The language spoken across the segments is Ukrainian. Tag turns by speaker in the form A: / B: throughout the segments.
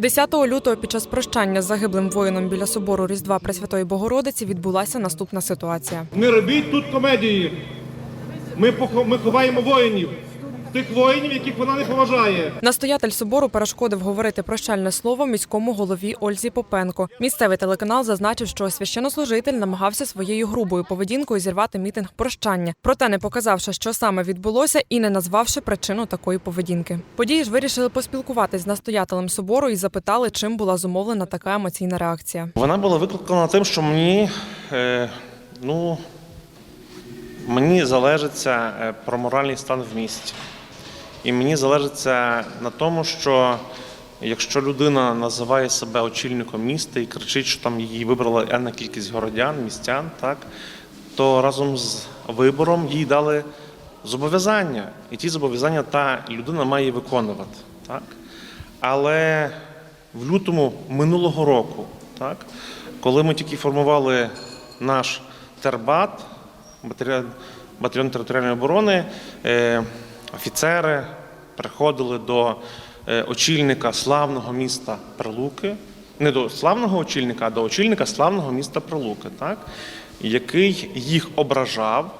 A: 10 лютого під час прощання з загиблим воїном біля собору Різдва Пресвятої Богородиці відбулася наступна ситуація.
B: Не робіть тут комедії. Ми, ховаємо воїнів. Тих воїнів, яких вона не поважає.
A: Настоятель собору перешкодив говорити прощальне слово міському голові Ользі Попенко. Місцевий телеканал зазначив, що священнослужитель намагався своєю грубою поведінкою зірвати мітинг прощання, проте не показавши, що саме відбулося, і не назвавши причину такої поведінки. Події ж вирішили поспілкуватись з настоятелем собору і запитали, чим була зумовлена така емоційна реакція.
C: Вона була викликана тим, що мені, е, ну, мені залежиться е, про моральний стан в місті. І мені залежиться на тому, що якщо людина називає себе очільником міста і кричить, що там її вибрала енна кількість городян, містян, так, то разом з вибором їй дали зобов'язання. І ті зобов'язання та людина має виконувати. Так? Але в лютому минулого року, так, коли ми тільки формували наш тербат, батальйон, територіальної оборони, е, офіцери приходили до е, очільника славного міста Прилуки, не до славного очільника, а до очільника славного міста Прилуки, так, який їх ображав,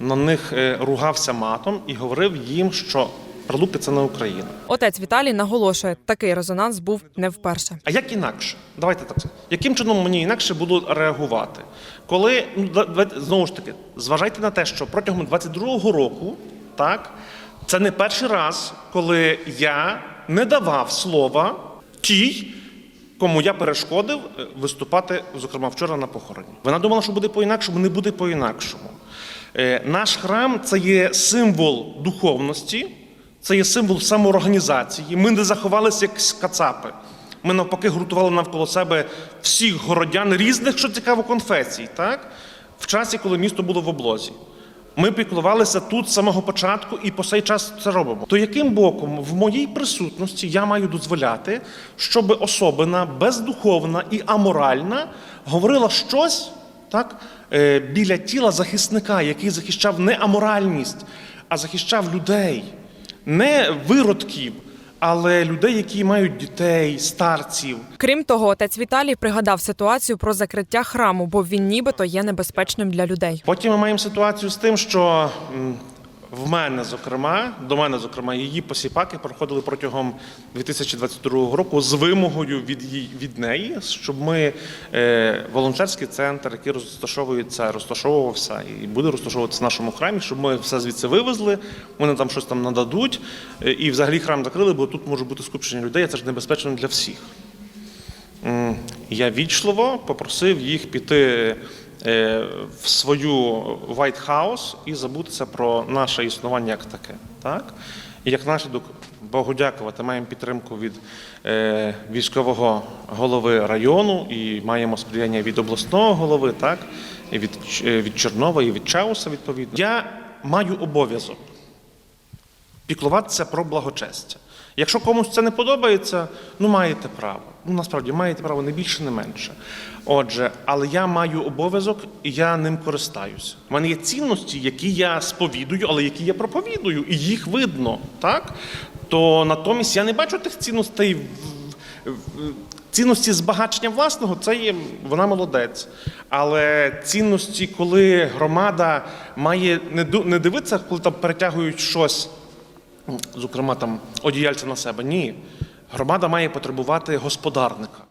C: на них е, ругався матом і говорив їм, що Прилуки це не Україна.
A: Отець Віталій наголошує, такий резонанс був не вперше.
C: А як інакше? Давайте так. Яким чином мені інакше було реагувати? Коли ну знову ж таки, зважайте на те, що протягом 22-го року, так, це не перший раз, коли я не давав слова тій, кому я перешкодив е, виступати, зокрема вчора на похороні. Вона думала, що буде по-інакшому, не буде по-інакшому. Е, Наш храм це є символ духовності, це є символ самоорганізації. Ми не заховалися як кацапи. Ми навпаки гуртували навколо себе всіх городян різних, що цікаво, конфесій, так? в часі, коли місто було в облозі. Ми піклувалися тут з самого початку і по цей час це робимо. То яким боком в моїй присутності я маю дозволяти, щоб особина бездуховна і аморальна говорила щось так, е, біля тіла захисника, який захищав не аморальність, а захищав людей, не виродків, але людей, які мають дітей, старців.
A: Крім того, отець Віталій пригадав ситуацію про закриття храму, бо він нібито є небезпечним для людей.
C: Потім ми маємо ситуацію з тим, що в мене, зокрема, до мене, зокрема, її посіпаки проходили протягом 2022 року з вимогою від її від неї, щоб ми е, волонтерський центр, який розташовується, розташовувався і буде розташовуватися в нашому храмі, щоб ми все звідси вивезли. Вони там щось там нададуть, е, і взагалі храм закрили, бо тут може бути скупчення людей. Це ж небезпечно для всіх. Я вічливо попросив їх піти в свою White House і забутися про наше існування як таке. Так? І як наслідок Богу дякувати, маємо підтримку від е, військового голови району і маємо сприяння від обласного голови, так? і від, е, від Чернова, і від Чауса, відповідно. Я маю обов'язок піклуватися про благочестя. Якщо комусь це не подобається, ну маєте право. Ну насправді маєте право не більше, не менше. Отже, але я маю обов'язок і я ним користаюся. У мене є цінності, які я сповідую, але які я проповідую, і їх видно, так? То натомість я не бачу тих цінностей цінності збагачення власного, це є вона молодець. Але цінності, коли громада має не дивитися, коли там перетягують щось зокрема там одіяльця на себе. Ні. Громада має потребувати господарника.